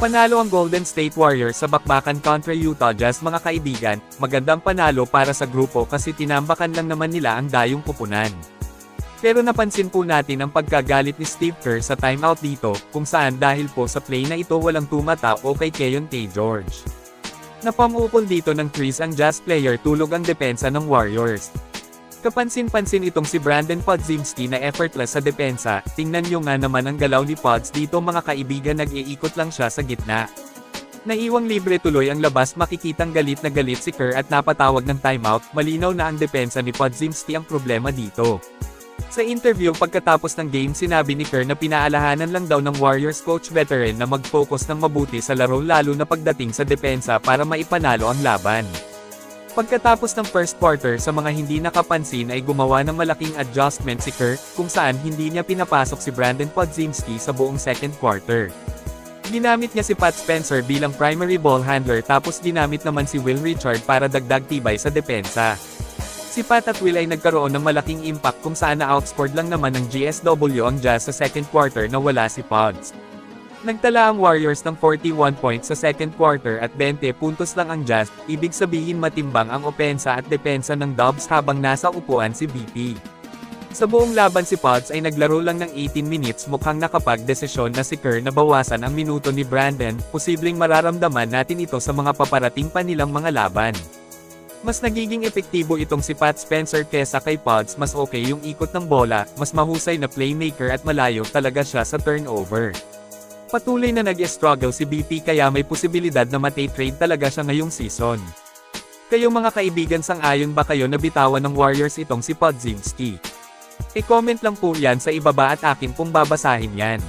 Napanalo ang Golden State Warriors sa bakbakan kontra Utah Jazz mga kaibigan, magandang panalo para sa grupo kasi tinambakan lang naman nila ang dayong pupunan. Pero napansin po natin ang pagkagalit ni Steve Kerr sa timeout dito, kung saan dahil po sa play na ito walang tumata o kay Keon K. George. Napamukol dito ng Chris ang Jazz player tulog ang depensa ng Warriors. Kapansin-pansin itong si Brandon Podziemski na effortless sa depensa, tingnan nyo nga naman ang galaw ni Pods dito mga kaibigan nag-iikot lang siya sa gitna. Naiwang libre tuloy ang labas makikitang galit na galit si Kerr at napatawag ng timeout, malinaw na ang depensa ni Podziemski ang problema dito. Sa interview pagkatapos ng game sinabi ni Kerr na pinaalahanan lang daw ng Warriors coach veteran na mag-focus ng mabuti sa laro lalo na pagdating sa depensa para maipanalo ang laban. Pagkatapos ng first quarter sa mga hindi nakapansin ay gumawa ng malaking adjustment si Kerr, kung saan hindi niya pinapasok si Brandon Podziemski sa buong second quarter. Ginamit niya si Pat Spencer bilang primary ball handler tapos ginamit naman si Will Richard para dagdag tibay sa depensa. Si Pat at Will ay nagkaroon ng malaking impact kung saan na-outscored lang naman ng GSW ang Jazz sa second quarter na wala si Pods. Nagtala ang Warriors ng 41 points sa second quarter at 20 puntos lang ang Jazz, ibig sabihin matimbang ang opensa at depensa ng Dubs habang nasa upuan si BP. Sa buong laban si Pods ay naglaro lang ng 18 minutes mukhang nakapag-desisyon na si Kerr na bawasan ang minuto ni Brandon, posibleng mararamdaman natin ito sa mga paparating pa nilang mga laban. Mas nagiging epektibo itong si Pat Spencer kesa kay Pods mas okay yung ikot ng bola, mas mahusay na playmaker at malayo talaga siya sa turnover. Patuloy na nag-struggle si BP kaya may posibilidad na mate-trade talaga siya ngayong season. Kayo mga kaibigan sang-ayon ba kayo na bitawan ng Warriors itong si Podziemski? E-comment lang po yan sa ibaba at akin pong babasahin yan.